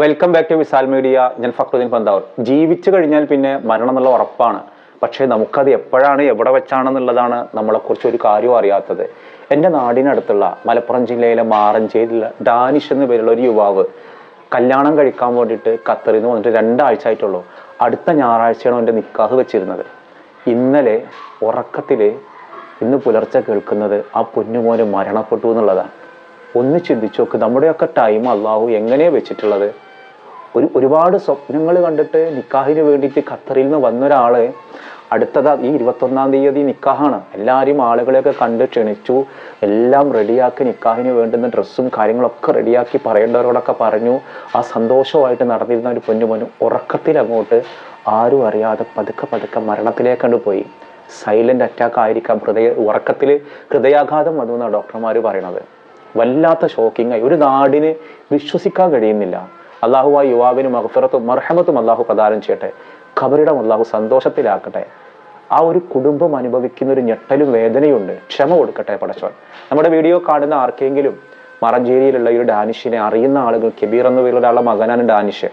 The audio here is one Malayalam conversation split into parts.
Welcome back to Visal media ഞാൻ ഫക്രുദ്ദീൻ പന്താവൂർ. ജീവിച്ചു കഴിഞ്ഞാൽ പിന്നെ മരണം എന്നുള്ള ഉറപ്പാണ്. പക്ഷേ നമുക്കത് എപ്പോഴാണ് എവിടെ വെച്ചാണെന്നുള്ളതാണ് നമ്മളെക്കുറിച്ച് ഒരു കാര്യവും അറിയാത്തത്. എന്റെ നാടിനടുത്തുള്ള മലപ്പുറം ജില്ലയിലെ മാറഞ്ചേരിയിലെ ഡാനിഷ് എന്ന പേരുള്ള ഒരു യുവാവ് കല്യാണം കഴിക്കാൻ വേണ്ടിയിട്ട് ഖത്തറിൽ നിന്ന് വന്നിട്ട് രണ്ടാഴ്ച ആയിട്ടുള്ളൂ അടുത്ത ഞായറാഴ്ചയാണ് എന്റെ നിക്കാഹ് വെച്ചിരുന്നത്. ഇന്നലെ ഉറക്കത്തിൽ ഇന്ന് പുലർച്ചെ കേൾക്കുന്നത് ആ പൊന്നുമോന് മരണപ്പെട്ടു എന്നുള്ളതാണ്. ഒന്ന് ചിന്തിച്ചു നോക്ക് നമ്മുടെയൊക്കെ ടൈം അള്ളാഹു എങ്ങനെയാണ് വെച്ചിട്ടുള്ളത്? ഒരു ഒരുപാട് സ്വപ്നങ്ങൾ കണ്ടിട്ട് നിക്കാഹിന് വേണ്ടിയിട്ട് ഖത്തറിൽ നിന്ന് വന്നൊരാൾ അടുത്തത് ഈ ഇരുപത്തൊന്നാം തീയതി നിക്കാഹാണ്. എല്ലാവരും ആളുകളെയൊക്കെ കണ്ട് ക്ഷണിച്ചു. എല്ലാം റെഡിയാക്കി നിക്കാഹിന് വേണ്ടുന്ന ഡ്രസ്സും കാര്യങ്ങളൊക്കെ റെഡിയാക്കി പറയേണ്ടവരോടൊക്കെ പറഞ്ഞു. ആ സന്തോഷമായിട്ട് നടന്നിരുന്ന ഒരു പൊന്നുമോനും ഉറക്കത്തിൽ അങ്ങോട്ട് ആരും അറിയാതെ പതുക്കെ പതുക്കെ മരണത്തിലേക്കണ്ട് പോയി. സൈലന്റ് അറ്റാക്ക് ആയിരിക്കാം. ഹൃദയ ഉറക്കത്തിൽ ഹൃദയാഘാതം വന്നു എന്നാണ് ഡോക്ടർമാർ പറയണത്. വല്ലാത്ത ഷോക്കിംഗ് ആയി. ഒരു നാടിന് വിശ്വസിക്കാൻ കഴിയുന്നില്ല. അള്ളാഹു ആ യുവാവിന് മഹഫിറത്തും മർഹമത്തും അള്ളാഹു പ്രദാനം ചെയ്യട്ടെ. ഖബറിടം അള്ളാഹു സന്തോഷത്തിലാക്കട്ടെ. ആ ഒരു കുടുംബം അനുഭവിക്കുന്ന ഒരു ഞെട്ടലും വേദനയുണ്ട്. ക്ഷമ കൊടുക്കട്ടെ പടച്ചോൻ. നമ്മുടെ വീഡിയോ കാണുന്ന ആർക്കെങ്കിലും മറഞ്ചേരിയിലുള്ള ഒരു ഡാനിഷിനെ അറിയുന്ന ആളുകൾ കെബീർ എന്ന പേരുള്ള മകനാണ് ഡാനിഷ്.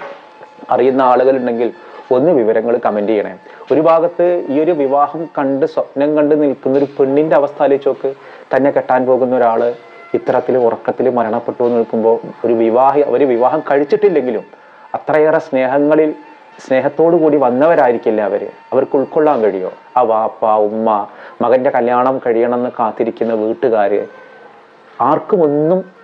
അറിയുന്ന ആളുകളുണ്ടെങ്കിൽ ഒന്ന് വിവരങ്ങൾ കമന്റ് ചെയ്യണേ. ഒരു ഭാഗത്ത് ഈ ഒരു വിവാഹം കണ്ട് സ്വപ്നം കണ്ട് നിൽക്കുന്ന ഒരു പെണ്ണിന്റെ അവസ്ഥ ആലോചിച്ചോക്ക് തന്നെ കെട്ടാൻ പോകുന്ന ഒരാൾ ഇത്തരത്തിൽ ഉറക്കത്തിൽ മരണപ്പെട്ടു നിൽക്കുമ്പോൾ ഒരു വിവാഹ ഒരു വിവാഹം കഴിച്ചിട്ടില്ലെങ്കിലും അത്രയേറെ സ്നേഹങ്ങളിൽ സ്നേഹത്തോടു കൂടി വന്നവരായിരിക്കില്ല അവർ അവർക്ക് ഉൾക്കൊള്ളാൻ കഴിയുമോ ആ വാപ്പ ഉമ്മ മകന്റെ കല്യാണം കഴിയണമെന്ന് കാത്തിരിക്കുന്ന വീട്ടുകാർ ആർക്കും ഒന്നും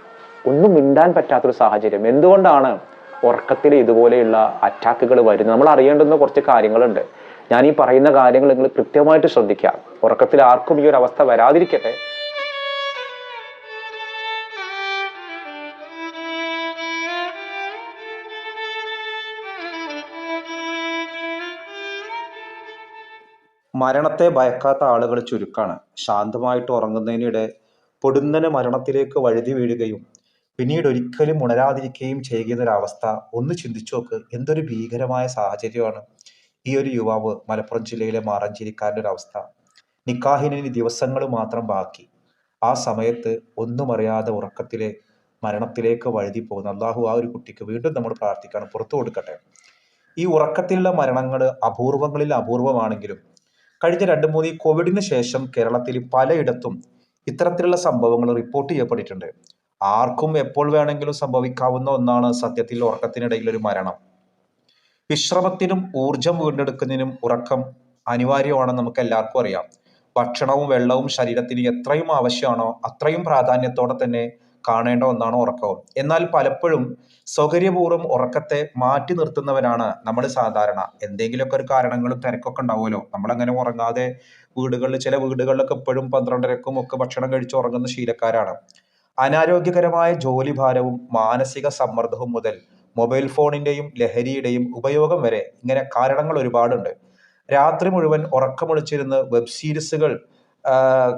ഒന്നും മിണ്ടാൻ പറ്റാത്തൊരു സാഹചര്യം. എന്തുകൊണ്ടാണ് ഉറക്കത്തിൽ ഇതുപോലെയുള്ള അറ്റാക്കുകൾ വരുന്നത്? നമ്മൾ അറിയേണ്ടുന്ന കുറച്ച് കാര്യങ്ങളുണ്ട്. ഞാൻ ഈ പറയുന്ന കാര്യങ്ങൾ നിങ്ങൾ കൃത്യമായിട്ട് ശ്രദ്ധിക്കാം ഉറക്കത്തിൽ ആർക്കും ഈ ഒരു അവസ്ഥ വരാതിരിക്കട്ടെ. മരണത്തെ ഭയക്കാത്ത ആളുകൾ ചുരുക്കമാണ് ശാന്തമായിട്ട് ഉറങ്ങുന്നതിനിടെ പൊടുന്നനെ മരണത്തിലേക്ക് വഴുതി വീഴുകയും പിന്നീട് ഒരിക്കലും ഉണരാതിരിക്കുകയും ചെയ്യുന്ന ഒരു അവസ്ഥ ഒന്ന് ചിന്തിച്ചു നോക്ക്. എന്തൊരു ഭീകരമായ സാഹചര്യമാണ് ഈ ഒരു യുവാവ് മലപ്പുറം ജില്ലയിലെ മാറഞ്ചേരിക്കാരന്റെ ഒരു അവസ്ഥ. നിക്കാഹിന് ദിവസങ്ങൾ മാത്രം ബാക്കി. ആ സമയത്ത് ഒന്നും അറിയാതെ ഉറക്കത്തിലെ മരണത്തിലേക്ക് വഴുതി പോകുന്ന അള്ളാഹു ആ ഒരു കുട്ടിക്ക് വീണ്ടും നമ്മൾ പ്രാർത്ഥിക്കണം പുറത്തു കൊടുക്കട്ടെ. ഈ ഉറക്കത്തിലുള്ള മരണങ്ങൾ അപൂർവങ്ങളിൽ അപൂർവമാണെങ്കിലും കഴിഞ്ഞ രണ്ട് മൂന്ന് കോവിഡിന് ശേഷം കേരളത്തിൽ പലയിടത്തും ഇത്തരത്തിലുള്ള സംഭവങ്ങൾ റിപ്പോർട്ട് ചെയ്യപ്പെട്ടിട്ടുണ്ട്. ആർക്കും എപ്പോൾ വേണമെങ്കിലും സംഭവിക്കാവുന്ന ഒന്നാണ് സത്യത്തിൽ ഉറക്കത്തിനിടയിൽ ഒരു മരണം. വിശ്രമത്തിനും ഊർജം വീണ്ടെടുക്കുന്നതിനും ഉറക്കം അനിവാര്യമാണെന്ന് നമുക്ക് എല്ലാവർക്കും അറിയാം. ഭക്ഷണവും വെള്ളവും ശരീരത്തിന് എത്രയും ആവശ്യമാണോ അത്രയും പ്രാധാന്യത്തോടെ തന്നെ കാണേണ്ട ഒന്നാണ് ഉറക്കവും. എന്നാൽ പലപ്പോഴും സൗകര്യപൂർവം ഉറക്കത്തെ മാറ്റി നിർത്തുന്നവരാണ് നമ്മൾ സാധാരണ. എന്തെങ്കിലുമൊക്കെ ഒരു കാരണങ്ങളും തിരക്കൊക്കെ ഉണ്ടാവുമല്ലോ. നമ്മളങ്ങനെ ഉറങ്ങാതെ വീടുകളിൽ ചില വീടുകളിലൊക്കെ എപ്പോഴും പന്ത്രണ്ടരക്കും ഒക്കെ ഭക്ഷണം കഴിച്ച് ഉറങ്ങുന്ന ശീലക്കാരാണ്. അനാരോഗ്യകരമായ ജോലിഭാരവും മാനസിക സമ്മർദ്ദവും മുതൽ മൊബൈൽ ഫോണിന്റെയും ലഹരിയുടെയും ഉപയോഗം വരെ ഇങ്ങനെ കാരണങ്ങൾ ഒരുപാടുണ്ട്. രാത്രി മുഴുവൻ ഉറക്കമൊളിച്ചിരുന്ന് വെബ് സീരീസുകൾ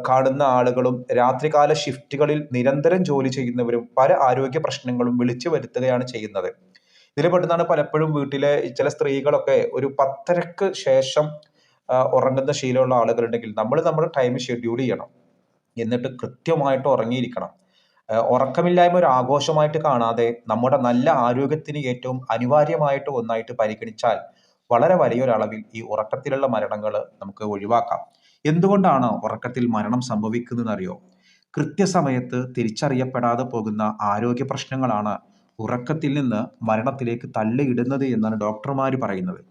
കാണുന്ന ആളുകളും രാത്രികാല ഷിഫ്റ്റുകളിൽ നിരന്തരം ജോലി ചെയ്യുന്നവരും പല ആരോഗ്യ പ്രശ്നങ്ങളും വിളിച്ചു വരുത്തുകയാണ് ചെയ്യുന്നത്. ഇതിൽ പെട്ടെന്നാണ് പലപ്പോഴും വീട്ടിലെ ചില സ്ത്രീകളൊക്കെ ഒരു പത്തരക്ക് ശേഷം ഉറങ്ങുന്ന ശീലമുള്ള ആളുകളുണ്ടെങ്കിൽ നമ്മൾ നമ്മുടെ ടൈം ഷെഡ്യൂൾ ചെയ്യണം. എന്നിട്ട് കൃത്യമായിട്ട് ഉറങ്ങിയിരിക്കണം. ഉറക്കമില്ലായ്മ ഒരു ആഘോഷമായിട്ട് കാണാതെ നമ്മുടെ നല്ല ആരോഗ്യത്തിന് ഏറ്റവും അനിവാര്യമായിട്ട് ഒന്നായിട്ട് പരിഗണിച്ചാൽ വളരെ വലിയൊരളവിൽ ഈ ഉറക്കത്തിലുള്ള മരണങ്ങൾ നമുക്ക് ഒഴിവാക്കാം. എന്തുകൊണ്ടാണ് ഉറക്കത്തിൽ മരണം സംഭവിക്കുന്നത് അറിയോ കൃത്യസമയത്ത് തിരിച്ചറിയപ്പെടാതെ പോകുന്ന ആരോഗ്യ പ്രശ്നങ്ങളാണ് ഉറക്കത്തിൽ നിന്ന് മരണത്തിലേക്ക് തള്ളിയിടുന്നത് എന്നാണ് ഡോക്ടർമാർ പറയുന്നത്.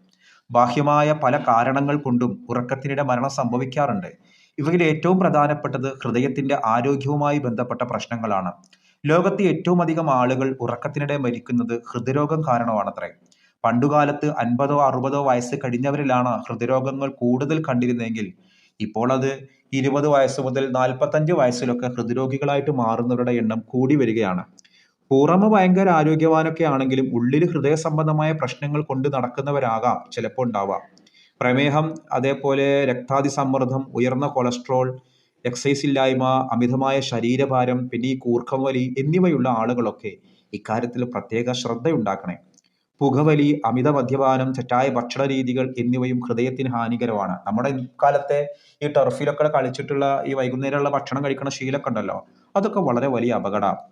ബാഹ്യമായ പല കാരണങ്ങൾ കൊണ്ടും ഉറക്കത്തിനിടെ മരണം സംഭവിക്കാറുണ്ട്. ഇവയിൽ ഏറ്റവും പ്രധാനപ്പെട്ടത് ഹൃദയത്തിന്റെ ആരോഗ്യവുമായി ബന്ധപ്പെട്ട പ്രശ്നങ്ങളാണ്. ലോകത്തെ ഏറ്റവും അധികം ആളുകൾ ഉറക്കത്തിനിടെ മരിക്കുന്നത് ഹൃദയരോഗം കാരണമാണത്രേ. പണ്ടുകാലത്ത് അൻപതോ അറുപതോ വയസ്സ് കഴിഞ്ഞവരിലാണ് ഹൃദ്രോഗങ്ങൾ കൂടുതൽ കണ്ടിരുന്നെങ്കിൽ ഇപ്പോൾ അത് ഇരുപത് വയസ്സ് മുതൽ നാൽപ്പത്തഞ്ച് വയസ്സിലൊക്കെ ഹൃദ്രോഗികളായിട്ട് മാറുന്നവരുടെ എണ്ണം കൂടി വരികയാണ്. പുറമ ഭയങ്കര ആരോഗ്യവാനൊക്കെ ആണെങ്കിലും ഉള്ളിൽ ഹൃദയ സംബന്ധമായ പ്രശ്നങ്ങൾ കൊണ്ട് നടക്കുന്നവരാകാം ചിലപ്പോൾ ഉണ്ടാവാം. പ്രമേഹം അതേപോലെ രക്താതി സമ്മർദ്ദം ഉയർന്ന കൊളസ്ട്രോൾ എക്സൈസ് ഇല്ലായ്മ അമിതമായ ശരീരഭാരം പിന്നെ ഈ കൂർക്കം വലി എന്നിവയുള്ള ആളുകളൊക്കെ ഇക്കാര്യത്തിൽ പ്രത്യേക ശ്രദ്ധയുണ്ടാക്കണേ. പുകവലി അമിത മദ്യപാനം തെറ്റായ ഭക്ഷണ രീതികൾ എന്നിവയും ഹൃദയത്തിന് ഹാനികരമാണ്. നമ്മുടെ ഇക്കാലത്തെ ഈ ടർഫിലൊക്കെ കളിച്ചിട്ടുള്ള ഈ വൈകുന്നേരമുള്ള ഭക്ഷണം കഴിക്കുന്ന ശീലമൊക്കെ ഉണ്ടല്ലോ. അതൊക്കെ വളരെ വലിയ അപകടമാണ്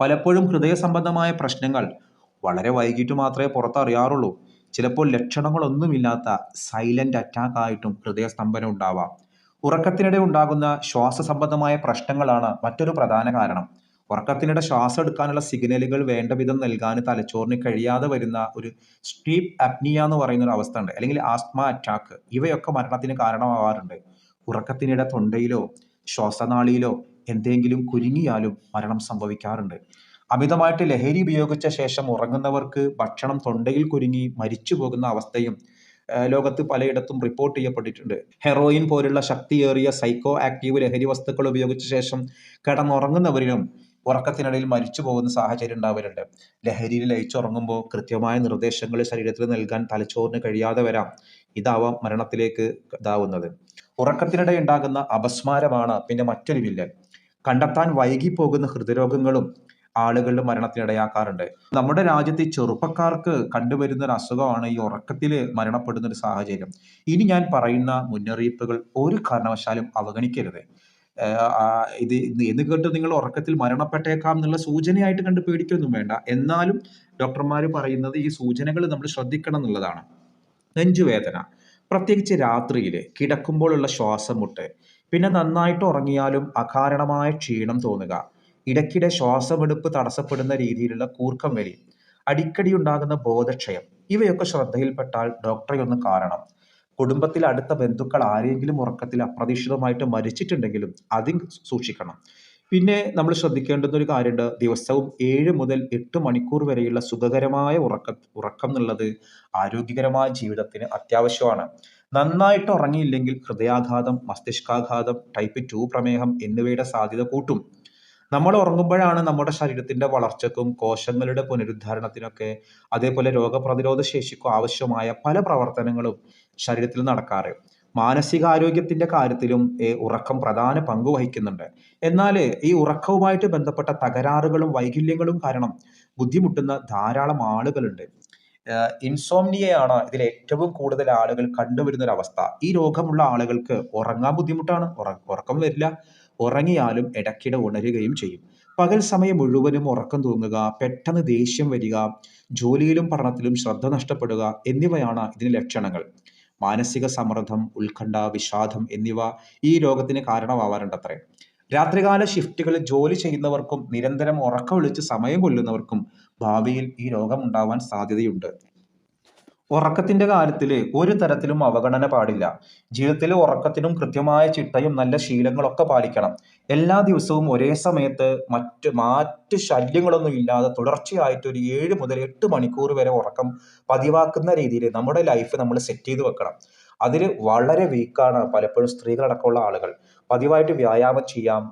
പലപ്പോഴും ഹൃദയ സംബന്ധമായ പ്രശ്നങ്ങൾ വളരെ വൈകിട്ട് മാത്രമേ പുറത്തറിയാറുള്ളൂ. ചിലപ്പോൾ ലക്ഷണങ്ങളൊന്നുമില്ലാത്ത സൈലന്റ് അറ്റാക്ക് ആയിട്ടും ഹൃദയസ്തംഭനം ഉണ്ടാവാം. ഉറക്കത്തിനിടെ ഉണ്ടാകുന്ന ശ്വാസ സംബന്ധമായ പ്രശ്നങ്ങളാണ് മറ്റൊരു പ്രധാന കാരണം. ഉറക്കത്തിനിടെ ശ്വാസം എടുക്കാനുള്ള സിഗ്നലുകൾ വേണ്ട വിധം നൽകാൻ തലച്ചോറിന് കഴിയാതെ വരുന്ന ഒരു സ്ട്രീപ്പ് അപ്നിയ എന്ന് പറയുന്ന ഒരു അവസ്ഥ ഉണ്ട് അല്ലെങ്കിൽ ആസ്മ അറ്റാക്ക് ഇവയൊക്കെ മരണത്തിന് കാരണമാവാറുണ്ട്. ഉറക്കത്തിനിടെ തൊണ്ടയിലോ ശ്വാസനാളിയിലോ എന്തെങ്കിലും കുരുങ്ങിയാലും മരണം സംഭവിക്കാറുണ്ട്. അമിതമായിട്ട് ലഹരി ഉപയോഗിച്ച ശേഷം ഉറങ്ങുന്നവർക്ക് ഭക്ഷണം തൊണ്ടയിൽ കുരുങ്ങി മരിച്ചു പോകുന്ന അവസ്ഥയും ലോകത്ത് പലയിടത്തും റിപ്പോർട്ട് ചെയ്യപ്പെട്ടിട്ടുണ്ട്. ഹെറോയിൻ പോലുള്ള ശക്തിയേറിയ സൈക്കോ ആക്റ്റീവ് ലഹരി വസ്തുക്കൾ ഉപയോഗിച്ച ശേഷം കിടന്നുറങ്ങുന്നവരിലും ഉറക്കത്തിനിടയിൽ മരിച്ചു പോകുന്ന സാഹചര്യം ഉണ്ടാവലുണ്ട്. ലഹരിയിൽ ലയിച്ചുറങ്ങുമ്പോൾ കൃത്യമായ നിർദ്ദേശങ്ങൾ ശരീരത്തിൽ നൽകാൻ തലച്ചോറിന് കഴിയാതെ വരാം. ഇതാവാം മരണത്തിലേക്ക് ഇതാവുന്നത്. ഉറക്കത്തിനിടെ ഉണ്ടാകുന്ന അപസ്മാരമാണ് പിന്നെ മറ്റൊരു വില്ലൻ. കണ്ടെത്താൻ വൈകി പോകുന്ന ഹൃദയരോഗങ്ങളും ആളുകളുടെ മരണത്തിനിടയാക്കാറുണ്ട്. നമ്മുടെ രാജ്യത്തെ ചെറുപ്പക്കാർക്ക് കണ്ടുവരുന്ന ഒരു അസുഖമാണ് ഈ ഉറക്കത്തിൽ മരണപ്പെടുന്ന ഒരു സാഹചര്യം. ഇനി ഞാൻ പറയുന്ന മുന്നറിയിപ്പുകൾ ഒരു കാരണവശാലും അവഗണിക്കരുത്. ഇത് എന്ന് കേട്ട് നിങ്ങൾ ഉറക്കത്തിൽ മരണപ്പെട്ടേക്കാം എന്നുള്ള സൂചനയായിട്ട് കണ്ട് പേടിക്കൊന്നും വേണ്ട. എന്നാലും ഡോക്ടർമാർ പറയുന്നത് ഈ സൂചനകൾ നമ്മൾ ശ്രദ്ധിക്കണം എന്നുള്ളതാണ്. നെഞ്ചുവേദന പ്രത്യേകിച്ച് രാത്രിയിൽ കിടക്കുമ്പോഴുള്ള ശ്വാസം മുട്ട് പിന്നെ നന്നായിട്ട് ഉറങ്ങിയാലും അകാരണമായ ക്ഷീണം തോന്നുക ഇടയ്ക്കിടെ ശ്വാസമെടുപ്പ് തടസ്സപ്പെടുന്ന രീതിയിലുള്ള കൂർക്കം വരി അടിക്കടി ഉണ്ടാകുന്ന ബോധക്ഷയം ഇവയൊക്കെ ശ്രദ്ധയിൽപ്പെട്ടാൽ ഡോക്ടറെ ഒന്ന് കാണണം. കുടുംബത്തിലെ അടുത്ത ബന്ധുക്കൾ ആരെങ്കിലും ഉറക്കത്തിൽ അപ്രതീക്ഷിതമായിട്ട് മരിച്ചിട്ടുണ്ടെങ്കിലും അതും സൂക്ഷിക്കണം. പിന്നെ നമ്മൾ ശ്രദ്ധിക്കേണ്ടുന്ന ഒരു കാര്യമുണ്ട്. ദിവസവും ഏഴ് മുതൽ എട്ട് മണിക്കൂർ വരെയുള്ള സുഖകരമായ ഉറക്ക ഉറക്കം എന്നുള്ളത് ആരോഗ്യകരമായ ജീവിതത്തിന് അത്യാവശ്യമാണ്. നന്നായിട്ട് ഉറങ്ങിയില്ലെങ്കിൽ ഹൃദയാഘാതം മസ്തിഷ്കാഘാതം ടൈപ്പ് ടു പ്രമേഹം എന്നിവയുടെ സാധ്യത കൂട്ടും. നമ്മൾ ഉറങ്ങുമ്പോഴാണ് നമ്മുടെ ശരീരത്തിന്റെ വളർച്ചക്കും കോശങ്ങളുടെ പുനരുദ്ധാരണത്തിനൊക്കെ അതേപോലെ രോഗപ്രതിരോധ ശേഷിക്കും ആവശ്യമായ പല പ്രവർത്തനങ്ങളും ശരീരത്തിൽ നടക്കാറ്. മാനസികാരോഗ്യത്തിന്റെ കാര്യത്തിലും ഉറക്കം പ്രധാന പങ്ക് വഹിക്കുന്നുണ്ട്. എന്നാൽ ഈ ഉറക്കവുമായിട്ട് ബന്ധപ്പെട്ട തകരാറുകളും വൈകല്യങ്ങളും കാരണം ബുദ്ധിമുട്ടുന്ന ധാരാളം ആളുകളുണ്ട്. ഇൻസോംനിയയാണ് ഇതിൽ ഏറ്റവും കൂടുതൽ ആളുകൾ കണ്ടുവരുന്ന ഒരു അവസ്ഥ ഈ രോഗമുള്ള ആളുകൾക്ക് ഉറങ്ങാൻ ബുദ്ധിമുട്ടാണ്. ഉറ- ഉറക്കം വരില്ല. ഉറങ്ങിയാലും ഇടയ്ക്കിടെ ഉണരുകയും ചെയ്യും. പകൽ സമയം മുഴുവനും ഉറക്കം തൂങ്ങുക പെട്ടെന്ന് ദേഷ്യം വരിക ജോലിയിലും പഠനത്തിലും ശ്രദ്ധ നഷ്ടപ്പെടുക എന്നിവയാണ് ഇതിന് ലക്ഷണങ്ങൾ. മാനസിക സമ്മർദ്ദം ഉത്കണ്ഠ വിഷാദം എന്നിവ ഈ രോഗത്തിന് കാരണമാവാറുണ്ടത്രേ. രാത്രികാല ഷിഫ്റ്റുകളിൽ ജോലി ചെയ്യുന്നവർക്കും നിരന്തരം ഉറക്കമൊഴിച്ച് സമയം കൊല്ലുന്നവർക്കും ഭാവിയിൽ ഈ രോഗം ഉണ്ടാവാൻ സാധ്യതയുണ്ട്. ഉറക്കത്തിന്റെ കാര്യത്തിൽ ഒരു തരത്തിലും അവഗണന പാടില്ല. ജീവിതത്തിൽ ഉറക്കത്തിനും കൃത്യമായ ചിട്ടയും നല്ല ശീലങ്ങളൊക്കെ പാലിക്കണം. എല്ലാ ദിവസവും ഒരേ സമയത്ത് മറ്റ് മാറ്റ് ശല്യങ്ങളൊന്നും ഇല്ലാതെ തുടർച്ചയായിട്ട് ഒരു ഏഴ് മുതൽ എട്ട് മണിക്കൂർ വരെ ഉറക്കം പതിവാക്കുന്ന രീതിയിൽ നമ്മുടെ ലൈഫ് നമ്മൾ സെറ്റ് ചെയ്ത് വെക്കണം. അതിൽ വളരെ വീക്കാണ് പലപ്പോഴും സ്ത്രീകളടക്കമുള്ള ആളുകൾ. പതിവായിട്ട് വ്യായാമം ചെയ്യാം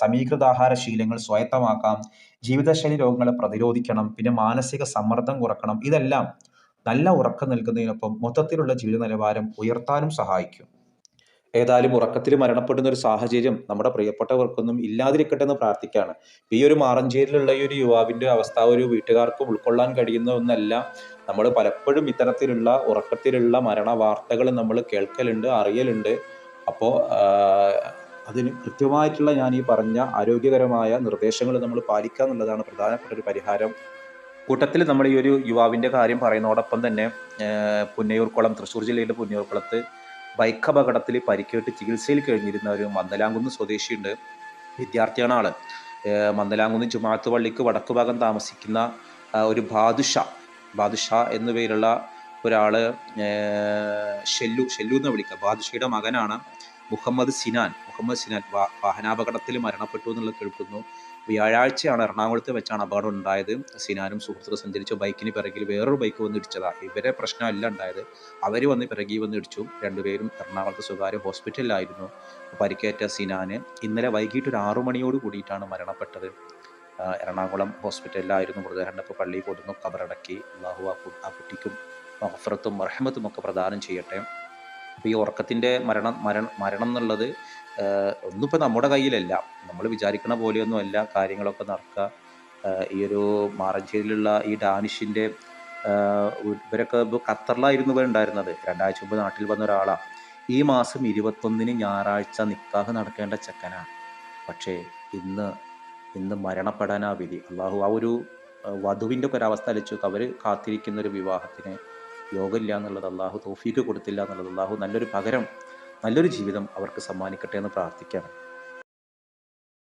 സമീകൃതാഹാര ശീലങ്ങൾ സ്വായത്തമാക്കാം ജീവിതശൈലി രോഗങ്ങളെ പ്രതിരോധിക്കണം പിന്നെ മാനസിക സമ്മർദ്ദം കുറക്കണം ഇതെല്ലാം നല്ല ഉറക്കം നൽകുന്നതിനൊപ്പം മൊത്തത്തിലുള്ള ജീവിത നിലവാരം ഉയർത്താനും സഹായിക്കും. ഏതായാലും ഉറക്കത്തിൽ മരണപ്പെടുന്ന ഒരു സാഹചര്യം നമ്മുടെ പ്രിയപ്പെട്ടവർക്കൊന്നും ഇല്ലാതിരിക്കട്ടെ എന്ന് പ്രാർത്ഥിക്കുകയാണ് ഈ ഒരു മാറഞ്ചേരിയിലുള്ള ഈ ഒരു യുവാവിന്റെ അവസ്ഥ ഒരു വീട്ടുകാർക്ക് ഉൾക്കൊള്ളാൻ കഴിയുന്ന ഒന്നല്ല. നമ്മൾ പലപ്പോഴും ഇത്തരത്തിലുള്ള ഉറക്കത്തിലുള്ള മരണ വാർത്തകൾ നമ്മൾ കേൾക്കലുണ്ട് അറിയലുണ്ട്. അപ്പോൾ അതിന് കൃത്യമായിട്ടുള്ള ഞാൻ ഈ പറഞ്ഞ ആരോഗ്യകരമായ നിർദ്ദേശങ്ങൾ നമ്മൾ പാലിക്കുക എന്നുള്ളതാണ് പ്രധാനപ്പെട്ട ഒരു പരിഹാരം. കൂട്ടത്തിൽ നമ്മൾ ഈ ഒരു യുവാവിന്റെ കാര്യം പറയുന്നതോടൊപ്പം തന്നെ പുന്നയൂർക്കുളം തൃശ്ശൂർ ജില്ലയിലെ പുന്നയൂർക്കുളത്ത് ബൈക്ക് അപകടത്തിൽ പരിക്കേറ്റ് ചികിത്സയിൽ കഴിഞ്ഞിരുന്ന ഒരു മന്ദലാംകുന്ന് സ്വദേശിയുണ്ട് വിദ്യാർത്ഥിയാണ് ആൾ. മന്ദലാംകുന്ന് ജുമാഅത്ത് പള്ളിക്ക് വടക്ക് ഭാഗം താമസിക്കുന്ന ഒരു ബാദുഷ ബാദുഷ എന്നു പേരുള്ള ഒരാൾ ഷെല്ലു ഷെല്ലു എന്ന് വിളിക്കുക ബാദുഷയുടെ മകനാണ് മുഹമ്മദ് സിനാൻ. മുഹമ്മദ് സിനാൻ വാഹനാപകടത്തിൽ മരണപ്പെട്ടു എന്നുള്ളത് കേൾക്കുന്നു. വ്യാഴാഴ്ചയാണ് എറണാകുളത്ത് വെച്ചാണ് അപകടം ഉണ്ടായത്. സിനാനും സുഹൃത്തുക്കൾ സഞ്ചരിച്ച ബൈക്കിന് പിറകിൽ വേറൊരു ബൈക്ക് വന്ന് ഇടിച്ചതാണ് ഇവരെ പ്രശ്നമല്ല ഉണ്ടായത്. അവർ വന്ന് പിറകി വന്ന് ഇടിച്ചു. രണ്ടുപേരും എറണാകുളത്ത് സ്വകാര്യ ഹോസ്പിറ്റലിലായിരുന്നു. പരിക്കേറ്റ സിനാന് ഇന്നലെ വൈകിട്ട് ഒരു ആറു മണിയോട് കൂടിയിട്ടാണ് മരണപ്പെട്ടത്. എറണാകുളം ഹോസ്പിറ്റലിലായിരുന്നു മൃതദേഹം. ഇപ്പോൾ പള്ളിയിൽ കൊടുന്നു കബറടക്കി. അള്ളാഹു ആ കുട്ടിക്കും മഹഫറത്തും മർഹമത്തും ഒക്കെ പ്രദാനം ചെയ്യട്ടെ. അപ്പോൾ ഈ ഉറക്കത്തിന്റെ മരണം മരണം മരണം എന്നുള്ളത് ഒന്നിപ്പോൾ ഒന്നും നമ്മുടെ കയ്യിലല്ല. നമ്മൾ വിചാരിക്കുന്ന പോലെയൊന്നും അല്ല കാര്യങ്ങളൊക്കെ നടക്കുക ഈ ഒരു മാറഞ്ചേരിയിലുള്ള ഈ ഡാനിഷിന്റെ ഇവരൊക്കെ ഇപ്പോൾ ഖത്തറിലായിരുന്നു ഇവർ ഉണ്ടായിരുന്നത്. രണ്ടാഴ്ച മുമ്പ് നാട്ടിൽ വന്ന ഒരാളാണ് ഈ മാസം ഇരുപത്തൊന്നിന് ഞായറാഴ്ച നിക്കാഹ് നടക്കേണ്ട ചെക്കനാണ് പക്ഷേ ഇന്ന് ഇന്ന് മരണപ്പെടാനാ വിധി. അള്ളാഹു ആ ഒരു വധുവിന്റെ ഒക്കെ ഒരു അവസ്ഥ അലിച്ചു അവർ കാത്തിരിക്കുന്ന ഒരു വിവാഹത്തിന് യോഗമില്ല എന്നുള്ളത് അള്ളാഹു തോഫീക്ക് കൊടുത്തില്ല എന്നുള്ളത് അള്ളാഹു നല്ലൊരു പകരം നല്ലൊരു ജീവിതം അവർക്ക് സമ്മാനിക്കട്ടെ എന്ന് പ്രാർത്ഥിക്കുകയാണ്.